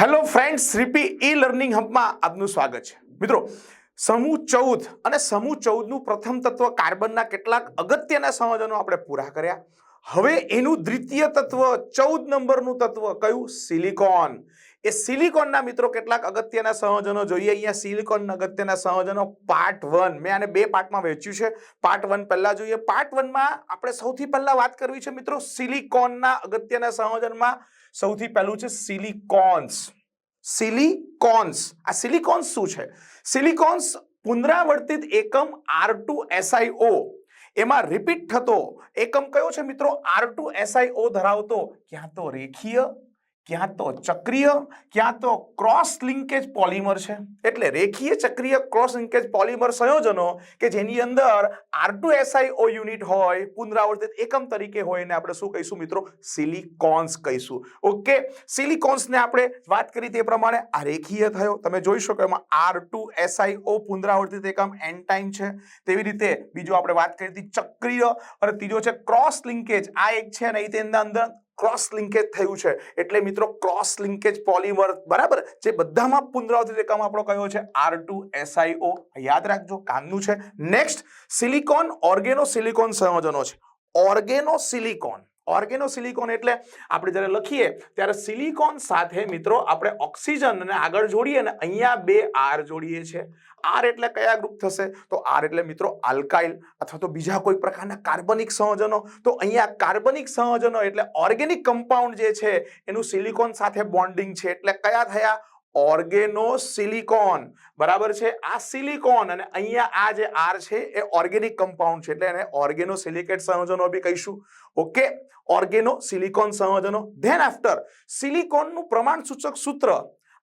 Hello friends રીપી ઈ learning હબમાં આપનું સ્વાગત છે. મિત્રો, સમૂહ ચૌદ અને સમૂહ ચૌદનું પ્રથમ તત્વ કાર્બનના કેટલાક અગત્યના સંયોજનો આપણે પૂરા કર્યા. હવે એનું દ્વિતીય તત્વ, ચૌદ નંબરનું તત્વ કયું? સિલિકોન. એ સિલિકોનના મિત્રો કેટલાક અગત્યના સંયોજનો જોઈએ. અહીંયા સિલિકોનના અગત્યના સંયોજનો પાર્ટ વન. મેં આને બે પાર્ટમાં વહેંચ્યું છે. પાર્ટ વન પહેલાં જોઈએ. પાર્ટ વનમાં આપણે સૌથી પહેલાં વાત કરવી છે મિત્રો સિલિકોનના અગત્યના સંયોજનમાં. સૌથી પહેલું છે સિલિકોન્સ. સિલિકોન્સ. આ સિલિકોન્સ શું છે? સિલિકોન્સ પુનરાવર્તિત એકમ R two S I O એમાં રિપીટ થતો એકમ કયો છે મિત્રો? આર ટુ એસઆઈઓ ધરાવતો. ક્યાં તો રેખીય ક્યાં તો ચક્રીય, ક્યાં તો ક્રોસ લિંકેજ પોલિમર છે. એટલે રેખીય ચક્રીય ક્રોસ લિંકેજ પોલિમર સંયોજનો કે જેની અંદર આર ટુ એસઆઈઓ યુનિટ હોય, પુનરાવર્તિત એકમ તરીકે હોય એને આપણે શું કહીશું મિત્રો? સિલિકોન્સ કહીશું. ઓકે? સિલિકોન્સને આપણે વાત કરી તે પ્રમાણે આ રેખીય થયો. તમે જોઈ શકો એમાં આર ટુ એસઆઈઓ પુનરાવર્તિત એકમ એન ટાઈમ છે. તેવી રીતે બીજું આપણે વાત કરી હતી ચક્રીય, અને ત્રીજો છે ક્રોસ લિંકેજ આ એક છે અને તેની અંદર ક્રોસ લિંકેજ થયું છે. એટલે મિત્રો ક્રોસ લિંકેજ પોલિમર બરાબર? જે બધામાં પુનરાવર્તિત એકમ આપણો કયો છે? આર ટુ એસઆઈઓ યાદ રાખજો કામનું છે. નેક્સ્ટ સિલિકોન ઓર્ગેનો સિલિકોન સંયોજનો છે. ઓર્ગેનો સિલિકોન ઓર્ગેનો સિલિકોન એટલે આપણે જ્યારે લખીએ ત્યારે સિલિકોન સાથે મિત્રો આપણે ઓક્સિજન ને આગળ જોડીએ ને અહીંયા બે આર જોડીએ છીએ. આર એટલે કયા ગ્રુપ થશે? તો આર એટલે મિત્રો આલ્કાઇલ અથવા તો બીજા કોઈ પ્રકારના કાર્બનિક સંયોજનો. તો અહીંયા કાર્બનિક સંયોજનો એટલે ઓર્ગેનિક કમ્પાઉન્ડ જે છે, એનું સિલિકોન સાથે બોન્ડિંગ છે. એટલે કયા થયા? ઓર્ગેનો સિલિકોન બરાબર છે? આ સિલિકોન અને અહીંયા આ જે આર છે એ ઓર્ગેનિક કમ્પાઉન્ડ છે, એટલે એને ઓર્ગેનો સિલિકેટ સંયોજનો બી કહીશું. ઓકે? ઓર્ગેનો સિલિકોન સંયોજનો. ધેન આફ્ટર, સિલિકોનનું પ્રમાણ સૂચક સૂત્ર.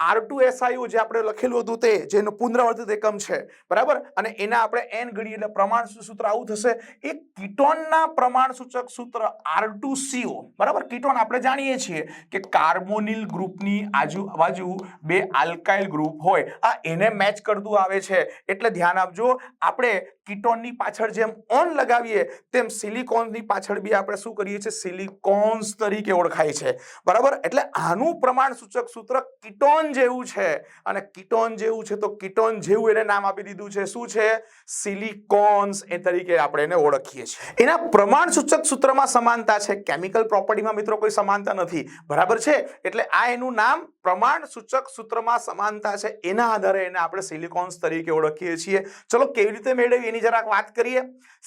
આર ટુ એસઆઈઓ જે આપણે લખેલું હતું તે જેનું પુનરાવર્તિત એકમ છે, બરાબર? અને એના આપણે એન ગણીએ એટલે પ્રમાણ સૂત્ર આવું થશે. એ કીટોનના પ્રમાણ સૂચક સૂત્ર આર ટુ સીઓ બરાબર? કીટોન આપણે જાણીએ છીએ કે કાર્બોનિલ ગ્રુપની આજુબાજુ બે આલ્કાઇલ ગ્રુપ હોય. આ એને મેચ કરતું આવે છે. એટલે ધ્યાન આપજો, આપણે કીટોનની પાછળ જેમ ઓન લગાવીએ, તેમ સિલિકોનની પાછળ બી આપણે શું કરીએ છીએ? સિલિકોન્સ તરીકે ઓળખાય છે. બરાબર? એટલે આનું પ્રમાણ સૂચક સૂત્ર કીટોન જેવું છે. અને કિટોન જેવું છે તો કીટોન જેવું એને નામ આપી દીધું છે. શું છે? સિલિકોન્સ એ તરીકે આપણે એને ઓળખીએ છીએ. એના પ્રમાણ સૂચક સૂત્રમાં સમાનતા છે. કેમિકલ પ્રોપર્ટીમાં મિત્રો કોઈ સમાનતા નથી. બરાબર છે? એટલે આ એનું નામ પ્રમાણ સૂચક સૂત્રમાં સમાનતા છે. એના આધારે એને આપણે સિલિકોન્સ તરીકે ઓળખીએ છીએ. ચલો કેવી રીતે મેળવી એની જરાક વાત કરીએ.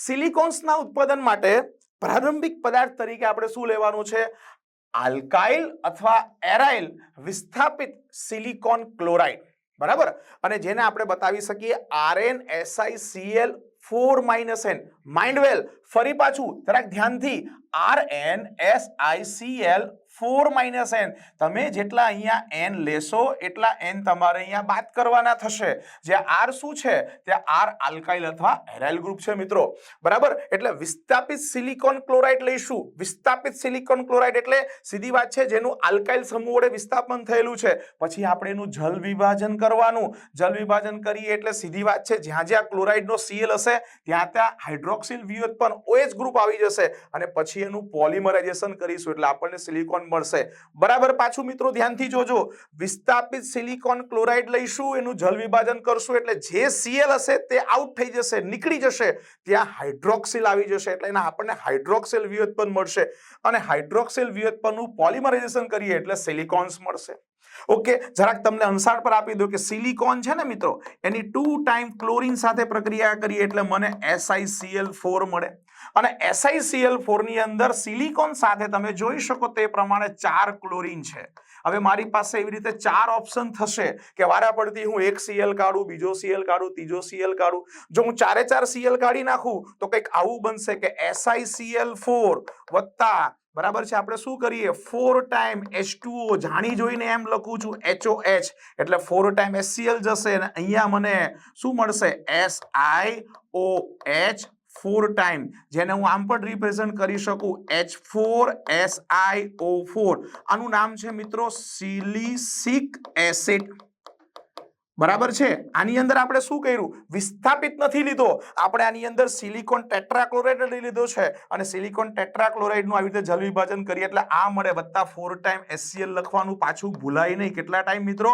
સિલિકોન્સના ઉત્પાદન માટે પ્રારંભિક પદાર્થ તરીકે આપણે શું લેવાનું છે? આલ્કાઇલ અથવા એરાઇલ વિસ્થાપિત સિલિકોન ક્લોરાઇડ. બરાબર? અને જેને આપણે બતાવી શકીએ RN SI CL four minus N. Mind well ફરી પાછું જરાક ધ્યાનથી R N S I C L four minus N. તમે જેટલા અહીંયા એન લેશો, એટલા એન તમારે અહીંયા બાદ કરવાના થશે. જે આર શું છે? તે આર આલ્કાઇલ અથવા એરાઇલ ગ્રુપ છે મિત્રો. બરાબર? એટલે વિસ્થાપિત સિલિકોન ક્લોરાઇડ લઈશું. વિસ્થાપિત સિલિકોન ક્લોરાઇડ એટલે સીધી વાત છે જેનું આલ્કાઇલ સમૂહ વડે વિસ્થાપન થયેલું છે. પછી આપણે એનું જલ વિભાજન કરવાનું. જલ વિભાજન કરીએ એટલે સીધી વાત છે જ્યાં જ્યાં ક્લોરાઇડનો સીએલ હશે, ત્યાં ત્યાં હાઇડ્રોક્સિલ વ્યુત્પન્ન ઓએચ ગ્રુપ આવી જશે. અને પછી એનું પોલિમરાઇઝેશન કરીશું. એટલે આપણને સિલિકોન મળશે. બરાબર, પાછું મિત્રો ધ્યાનથી જોજો. વિસ્થાપિત સિલિકોન ક્લોરાઇડ લઈશું, એનું જલ વિભાજન કરશું, એટલે જે સીએલ હશે તે આઉટ થઈ જશે, નીકળી જશે. ત્યાં હાઇડ્રોક્સિલ આવી જશે, એટલે એના આપણને હાઇડ્રોક્સિલ વ્યુત્પન્ન મળશે. અને હાઇડ્રોક્સિલ વ્યુત્પન્નનું પોલિમરાઇઝેશન કરીએ, એટલે સિલિકોન્સ મળશે. ઓકે, જરાક તમને અંસાર પર આપી દો કે સિલિકોન છે ને મિત્રો, એની ટુ ટાઈમ ક્લોરિન સાથે પ્રક્રિયા કરીએ, એટલે મને SiCl4 ફોર મળે. અને SiCl4 ની અંદર સિલિકોન સાથે તમે જોઈ શકો તે પ્રમાણે ચાર ક્લોરીન છે. હવે મારી પાસે એવી રીતે ચાર ઓપ્શન થશે કે વારા પડતી હું એક સીએલ કાઢું, બીજો સીએલ કાઢું, ત્રીજો સીએલ કાઢું. જો હું ચારે ચાર સીએલ કાઢી નાખું, તો કંઈક આવું બનશે કે SiCl4 વત્તા, બરાબર છે? આપણે શું કરીએ? ફોર ટાઈમ H2O જાણી જોઈને એમ લખું છું HOH એટલે ફોર ટાઈમ HCl જશે અને અહીંયા મને શું મળશે? SiOH ફોર ટાઈમ જેને હું આમ પણ રિપ્રેઝન્ટ કરી શકું. H four S I O four આનું નામ છે મિત્રો સિલિસિક એસિડ. બરાબર છે? આની અંદર આપણે શું કર્યું? વિસ્થાપિત નથી લીધો. આપણે આની અંદર સિલિકોન ટેટ્રાક્લોરાઇડ લઈ લીધો છે. અને સિલિકોન ટેટ્રાક્લોરાઇડનું આવી રીતે જલ વિભાજન કરીએ એટલે આ મળે વત્તા ફોર ટાઈમ એસસીએલ લખવાનું. પાછું ભૂલાય નહીં. કેટલા ટાઈમ મિત્રો?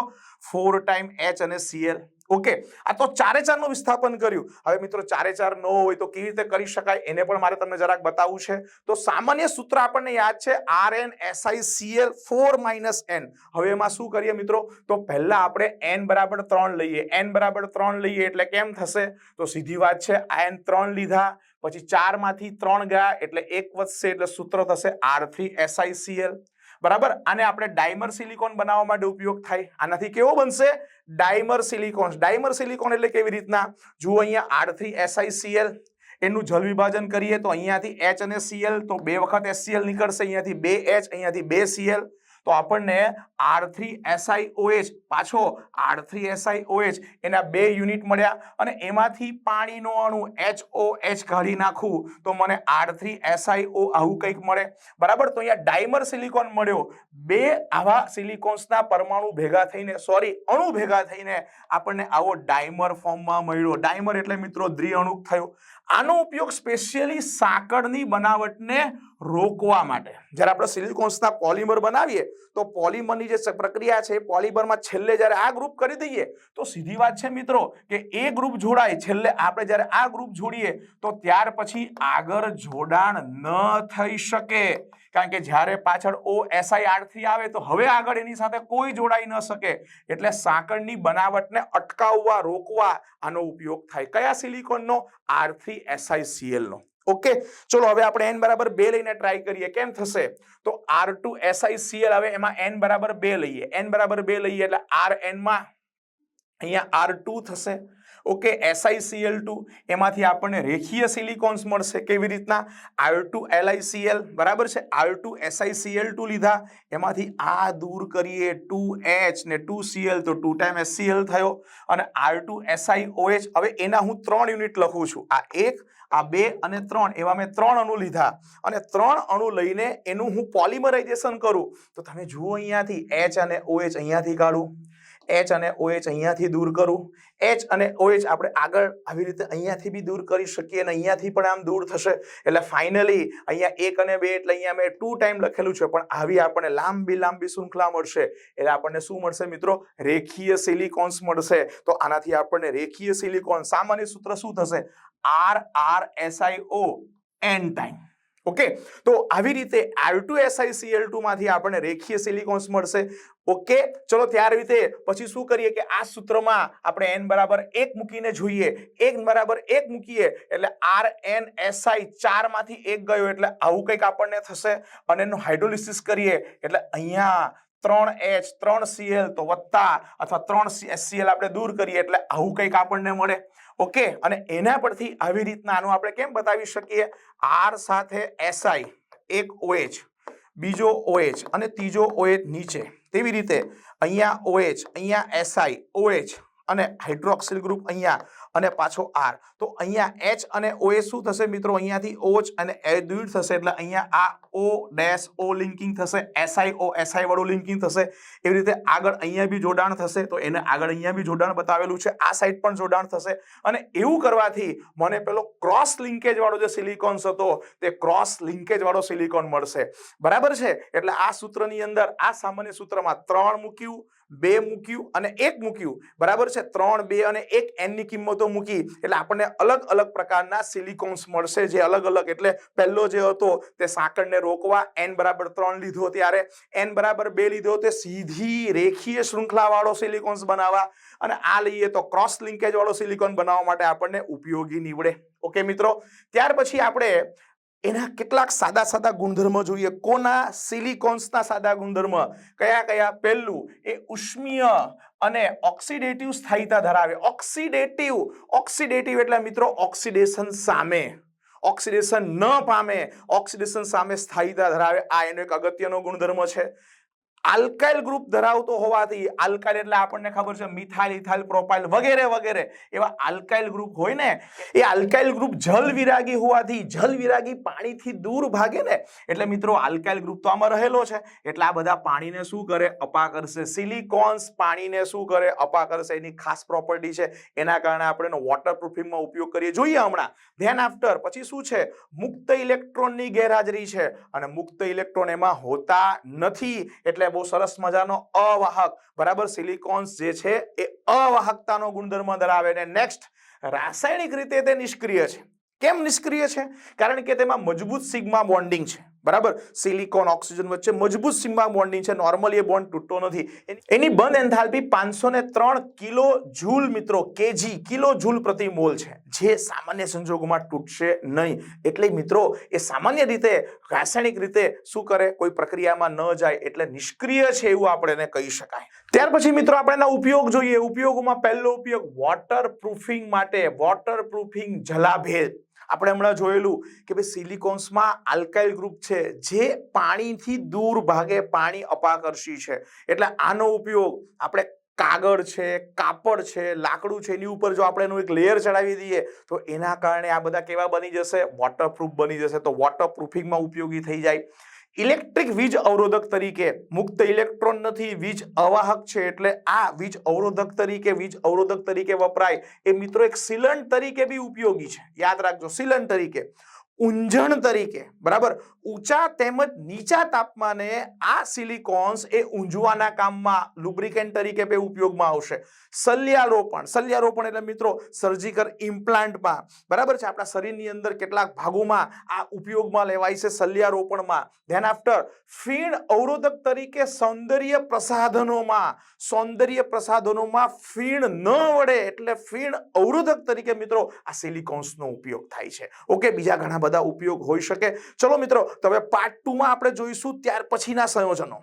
ફોર ટાઈમ એચ અને સીએલ ઓકે આ તો ચારે ચારનું વિસ્થાપન કર્યું. હવે મિત્રો ચારે ચાર ન હોય તો કેવી રીતે કરી શકાય? એને પણ મારે તમને જરાક બતાવવું છે. તો સામાન્ય સૂત્ર આપણને યાદ છે R N SI CL four minus N હવે એમાં શું કરીએ મિત્રો? તો પહેલા આપણે એન બરાબર ત્રણ લઈએ. એન બરાબર ત્રણ લઈએ એટલે કેમ થશે? તો સીધી વાત છે, આ એન ત્રણ લીધા, પછી ચારમાંથી ત્રણ ગયા એટલે એક વધશે એટલે સૂત્ર થશે આર થ્રી એસઆઈ સીએલ બરાબર? આને આપણે ડાયમર સિલિકોન બનાવવા માટે ઉપયોગ થાય. આનાથી કેવો બનશે? Dimer silicon. ડાયમર સિલિકોન એટલે કેવી રીતના? જુઓ અહીંયા આર થ્રી એસઆઈસીએલ એનું જલ વિભાજન કરીએ તો અહીંયાથી એચ અને સીએલ તો બે વખત એસસીએલ નીકળશે. અહીંયાથી બે એચ અહીંયાથી બે સીએલ તો આપણને આર થ્રી એસઆઈઓએચ પાછો આર થ્રી એસઆઈઓએચ એના બે યુનિટ મળ્યા અને એમાંથી પાણીનો અણુ એચ ઓ એચ કાઢી નાખું તો મને આર થ્રી એસઆઈઓ આવું કંઈક મળે. બરાબર? તો અહીંયા ડાયમર સિલિકોન મળ્યો. બે આવા સિલિકોન્સના પરમાણુ ભેગા થઈને, સોરી, અણુ ભેગા થઈને આપણને આવો ડાયમર ફોર્મમાં મળ્યો. ડાયમર એટલે મિત્રો દ્વિઅણુક થયો. આનો ઉપયોગ સ્પેશિયલી સાંકળની બનાવટને રોકવા માટે. જ્યારે આપણે સિલિકોન્સના પોલિમર બનાવીએ, તો પોલિમરની જે પ્રક્રિયા છે પોલિમરમાં છેલ્લે જ્યારે આ ગ્રુપ કરી દઈએ, તો સીધી વાત છે મિત્રો કે એ ગ્રુપ જોડાય, છેલ્લે આપણે જ્યારે આ ગ્રુપ જોડીએ, તો ત્યાર પછી આગળ જોડાણ ન થઈ શકે. કારણ કે જ્યારે પાછળ ઓ એસઆઈ આર થ્રી આવે તો હવે આગળ એની સાથે કોઈ જોડાઈ ન શકે. એટલે સાંકળની બનાવટને અટકાવવા, રોકવા આનો ઉપયોગ થાય. કયા સિલિકોનનો? આર થ્રી એસઆઈ સીએલનો ઓકે ચલો, હવે આપણે એન બરાબર બે લઈને ટ્રાય કરીએ. કેમ થશે? તો આર ટુ એસઆઈસીએલ હવે એમાં એન બરાબર બે લઈએ. એન બરાબર બે લઈએ એટલે આર એનમાં અહીંયા આર ટુ થશે. ઓકે એસઆઈસીએલ ટુ એમાંથી આપણને રેખીય સિલિકોન્સ મળશે કેવી રીતના? આર ટુ એલઆઈસીએલ બરાબર છે? આર ટુ એસઆઈસીએલ ટુ લીધા, એમાંથી આ દૂર કરીએ ટુ એચ ને ટુ સીએલ તો ટુ ટાઈમ એસસીએલ થયો. અને આર ટુ એસઆઈઓએચ હવે એના હું ત્રણ યુનિટ લખું છું. આ એક, આ બે અને ત્રણ, એવા મેં ત્રણ અણુ લીધા. અને ત્રણ અણુ લઈને એનું હું પોલિમરાઇઝેશન કરું. તો તમે જુઓ અહીંયાથી એચ અને ઓએચ અહીંયાથી કાઢું. એચ અને ઓએચ અહીંયાથી દૂર કરું. એચ અને ઓએચ આપણે આગળ આવી રીતે અહીંયાથી બી દૂર કરી શકીએ અને અહીંયાથી પણ આમ દૂર થશે. એટલે ફાઇનલી અહીંયા એક અને બે એટલે અહીંયા મેં ટુ ટાઈમ લખેલું છે, પણ આવી આપણને લાંબી લાંબી શૃંખલા મળશે. એટલે આપણને શું મળશે મિત્રો? રેખીય સિલિકોન્સ મળશે. તો આનાથી આપણને રેખીય સિલિકોન સામાન્ય સૂત્ર શું થશે? R R SIO N time okay? તો આવી રીતે આર ટુ એસઆઈસીએલ ટુ માંથી આપણને રેખીય સિલિકોન્સ મળશે. ઓકે? ચલો ત્યાર રીતે પછી શું કરીએ કે આ સૂત્રમાં આપણે એન બરાબર એક મૂકીને જોઈએ. એક બરાબર એક મૂકીએ એટલે આર એન એસઆઈ ચારમાંથી એક ગયો એટલે આવું કંઈક આપણને થશે. અને એનું હાઇડ્રોલિસિસ કરીએ એટલે અહીંયા ત્રણ એચ, ત્રણ સીએલ તો વત્તા અથવા ત્રણ સીએલ આપણે દૂર કરીએ એટલે આવું કંઈક આપણને મળે. ઓકે અને એના પરથી આવી રીતના આનું આપણે કેમ બતાવી શકીએ? આર સાથે એસઆઈ એક ઓએચ બીજો ઓએચ અને ત્રીજો ઓએચ નીચે. તેવી રીતે અહીંયા ઓએચ અહીંયા એસઆઈ ઓએચ અને હાઇડ્રોક્સિલ ગ્રુપ અહીંયા અને પાછો આર. તો અહીંયા એચ અને ઓ શું થશે મિત્રો? અહીંયાથી ઓચ અને એ દૂર થશે એટલે અહીંયા આ ઓ ડેશ ઓ લિંકિંગ થશે S I O S I વાળું લિંકિંગ થશે. એવી રીતે આગળ અહીંયા બી જોડાણ થશે, તો એને આગળ અહીંયા બી જોડાણ બતાવેલું છે. આ સાઈડ પણ જોડાણ થશે. અને એવું કરવાથી મને પેલો ક્રોસ લિંકેજ વાળો જે સિલિકોન્સ હતો, તે ક્રોસ લિંકેજ વાળો સિલિકોન મળશે. બરાબર છે? એટલે આ સૂત્રની અંદર, આ સામાન્ય સૂત્રમાં ત્રણ મૂક્યું બે મૂક્યું અને એક મૂક્યું. બરાબર છે? ત્રણ, બે અને એક એનની કિંમતો મૂકી. એટલે આપણને અલગ અલગ પ્રકારના સિલિકોન્સ મળશે જે અલગ અલગ. એટલે પહેલો જે હતો તે સાંકળને રોકવા એન બરાબર ત્રણ લીધો ત્યારે. એન બરાબર બે લીધો તે સીધી રેખીય શૃંખલાવાળો સિલિકોન્સ બનાવવા. અને આ લઈએ તો ક્રોસ લિંકેજ વાળો સિલિકોન બનાવવા માટે આપણને ઉપયોગી નીવડે. ઓકે મિત્રો? ત્યાર પછી આપણે એના કેટલાક સાદા સાદા ગુણધર્મ જોઈએ. કોના? સિલિકોન્સના સાદા ગુણધર્મ. કયા કયા? પહેલું, એ ઉષ્મીય અને ઓક્સિડેટિવ સ્થાયીતા ધરાવે. ઓક્સિડેટિવ ઓક્સિડેટિવ એટલે મિત્રો ઓક્સિડેશન સામે. ઓક્સિડેશન ન પામે. ઓક્સિડેશન સામે સ્થાયીતા ધરાવે. આ એનો એક અગત્યનો ગુણધર્મ છે. આલ્કાઇલ ગ્રુપ ધરાવતો હોવાથી આલ્કાઇલ એટલે આપણને ખબર છે મિથાઇલ, ઇથાઇલ, પ્રોપાઇલ વગેરે વગેરે. એવા આલ્કાઇલ ગ્રુપ હોય ને, એ આલ્કાઇલ ગ્રુપ જલ વિરાગી હોવાથી જલ વિરાગી પાણીથી દૂર ભાગે ને, એટલે મિત્રો આલ્કાઇલ ગ્રુપ તો આમાં રહેલો છે. એટલે આ બધા પાણીને શું કરે? અપા કરશે સિલિકોન્સ. પાણીને શું કરે? અપા કરશે એની ખાસ પ્રોપર્ટી છે. એના કારણે આપણે વોટર પ્રૂફિંગમાં ઉપયોગ કરીએ. જોઈએ હમણાં. ધેન આફ્ટર પછી શું છે? મુક્ત ઇલેક્ટ્રોનની ગેરહાજરી છે. અને મુક્ત ઇલેક્ટ્રોન એમાં હોતા નથી. એટલે બહુ સરસ મજાનો અવાહક. બરાબર? સિલિકોન્સ જે છે એ અવાહકતાનો ગુણધર્મ ધરાવે ને નેક્સ્ટ રાસાયણિક રીતે તે નિષ્ક્રિય છે. કેમ નિષ્ક્રિય છે? કારણ કે તેમાં મજબૂત સિગ્મા બોન્ડિંગ છે. બરાબર? સિલિકોન ઓક્સિજન વચ્ચે મજબૂત સિગ્મા બોન્ડિંગ છે. નોર્મલી એ બોન્ડ તૂટતો નથી. એની- બંધ એન્થાલ્પી પાંચસો ને ત્રણ કિલો જૂલ મિત્રો, કેજી કિલો જૂલ પ્રતિ મોલ છે. જે સામાન્ય સંજોગોમાં તૂટશે નહીં. એટલે મિત્રો, એ સામાન્ય રીતે, રાસાયણિક રીતે શું કરે? કોઈ પ્રક્રિયામાં ન જાય એટલે નિષ્ક્રિય છે એવું આપણે એને કહી શકાય. ત્યાર પછી મિત્રો, આપણે એના ઉપયોગ જોઈએ. ઉપયોગમાં પહેલો ઉપયોગ વોટર પ્રૂફિંગ માટે. વોટર પ્રૂફિંગ જલાભેદ આપણે હમણાં જોયેલું કે ભાઈ સિલિકોન્સમાં આલ્કાઇલ ગ્રુપ છે, જે પાણીથી દૂર ભાગે પાણી અપાકર્ષી છે. એટલે આનો ઉપયોગ આપણે કાગળ છે, કાપડ છે, લાકડું છે, એની ઉપર જો આપણે એનું એક લેયર ચડાવી દઈએ, તો એના કારણે આ બધા કેવા બની જશે? વોટરપ્રૂફ બની જશે. તો વોટરપ્રૂફિંગમાં ઉપયોગી થઈ જાય. ઇલેક્ટ્રિક વીજ અવરોધક તરીકે મુક્ત ઇલેક્ટ્રોન નથી, વીજ અવાહક છે એટલે આ વીજ અવરોધક તરીકે, વીજ અવરોધક તરીકે વપરાય. એ મિત્રો એક સિલન તરીકે બી ઉપયોગી છે. યાદ રાખજો સિલન તરીકે. ઊંઝણ તરીકે, બરાબર? ઊંચા તેમજ નીચા તાપમાને આ સિલિકોન્સ એ ઊંઝવાના કામમાં લુબ્રિકેન્ટ તરીકે બે ઉપયોગમાં આવશે. સલ્યારોપણ સલ્યારોપણ એટલે મિત્રો સર્જિકલ ઇમ્પ્લાન્ટમાં, બરાબર છે? આપણા શરીરની અંદર કેટલાક ભાગોમાં આ ઉપયોગમાં લેવાય છે સલ્યારોપણમાં. ધેન આફ્ટર ફીણ અવરોધક તરીકે સૌંદર્ય પ્રસાધનોમાં સૌંદર્ય પ્રસાધનોમાં ફીણ ન વડે એટલે ફીણ અવરોધક તરીકે મિત્રો આ સિલિકોન્સનો ઉપયોગ થાય છે. ઓકે બીજા ઘણા બધા ઉપયોગ હોઈ શકે. ચલો મિત્રો, તો હવે પાર્ટ ટુમાં આપણે જોઈશું ત્યાર પછીના સંયોજનો.